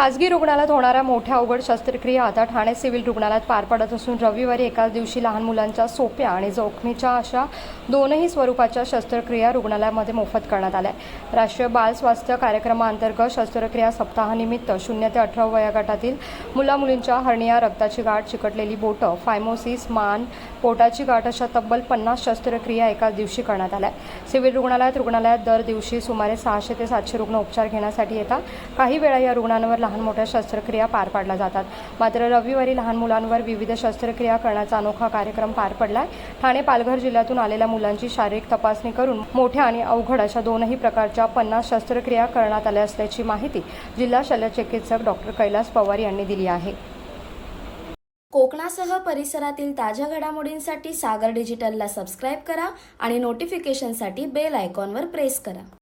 खासगी रुग्णालयात होणाऱ्या मोठ्या अवघड शस्त्रक्रिया आता ठाणे सिव्हिल रुग्णालयात पार पडत असून रविवारी एकाच दिवशी लहान मुलांच्या सोप्या आणि जोखमीच्या अशा दोनही स्वरूपाच्या शस्त्रक्रिया रुग्णालयामध्ये मोफत करण्यात आल्या राष्ट्रीय बाल स्वास्थ्य कार्यक्रमाअंतर्गत शस्त्रक्रिया सप्ताहानिमित्त शून्य ते अठरा वयोगटातील मुलामुलींच्या हर्निया रक्ताची गाठ चिकटलेली बोटं फायमोसिस मान पोटाची गाठ अशा तब्बल पन्नास शस्त्रक्रिया एकाच दिवशी करण्यात आल्या सिव्हिल रुग्णालयात रुग्णालयात दर दिवशी सुमारे सहाशे ते सातशे रुग्ण उपचार घेण्यासाठी येतात. काही वेळा या रुग्णांवर लहान मोठ्या शस्त्रक्रिया पार पाडल्या जातात. मात्र रविवारी लहान मुलांवर विविध शस्त्रक्रिया करण्याचा अनोखा कार्यक्रम पार पडलाय. ठाणे पालघर जिल्ह्यातून आलेल्या मुलांची शारीरिक तपासणी करून मोठ्या आणि अवघड अशा दोनही प्रकारच्या पन्नास शस्त्रक्रिया करण्यात आल्या असल्याची माहिती जिल्हा शल्यचिकित्सक डॉक्टर कैलास पवार यांनी दिली आहे. कोकणासह परिसरातील ताज्या घडामोडींसाठी सागर डिजिटलला सबस्क्राईब करा आणि नोटिफिकेशनसाठी बेल आयकॉनवर प्रेस करा.